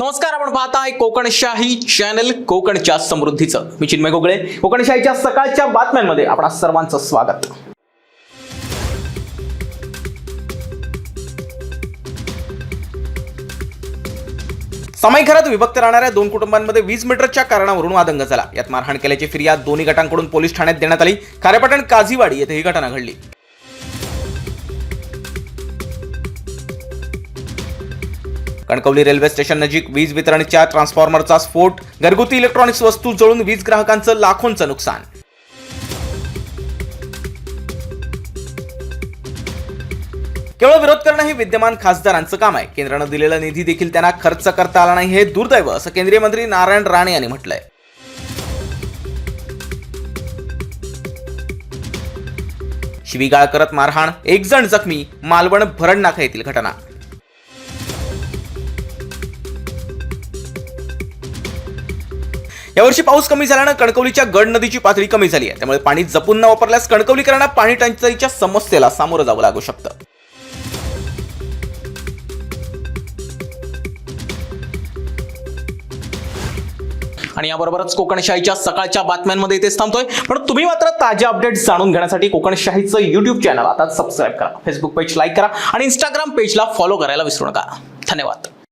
नमस्कार आपण पाहताय कोकणशाही चॅनल कोकणच्या समृद्धीचं. मी चिन्मय गोगळे. कोकणशाहीच्या सकाळच्या बातम्यांमध्ये आपणा सर्वांचं स्वागत. सामाई घरात विभक्त राहणाऱ्या दोन कुटुंबांमध्ये वीज मीटरच्या कारणावरून वादंग झाला. यात मारहाण केल्याची फिर्याद दोन्ही गटांकडून पोलीस ठाण्यात देण्यात आली. खारेपाटण काझीवाडी येथे ही घटना घडली. कणकवली रेल्वे स्टेशन नजीक वीज वितरणच्या ट्रान्सफॉर्मरचा स्फोट घरगुती इलेक्ट्रॉनिक्स वस्तू जळून वीज ग्राहकांचं लाखोंचं नुकसान. केवळ विरोध करणं हे विद्यमान खासदारांचं काम आहे. केंद्रानं दिलेला निधी देखील त्यांना खर्च करता आला नाही हे दुर्दैव असं केंद्रीय मंत्री नारायण राणे यांनी म्हटलंय. शिवीगाळ करत मारहाण एक जण जखमी मालवण भरणनाका येथील घटना. यावर्षी पाऊस कमी झाल्यानं कणकवलीच्या गड नदीची पातळी कमी झाली आहे. त्यामुळे पाणी जपून न वापरल्यास कणकवलीकरांना पाणी टंचाईच्या समस्येला सामोरं जावं लागू शकतं. आणि याबरोबरच कोकणशाहीच्या सकाळच्या बातम्यांमध्ये इथेच थांबतोय. पण तुम्ही मात्र ताज्या अपडेट्स जाणून घेण्यासाठी कोकणशाहीचं युट्यूब चॅनल आता सबस्क्राईब करा. फेसबुक पेज लाईक करा आणि इंस्टाग्राम पेजला फॉलो करायला विसरू नका. धन्यवाद.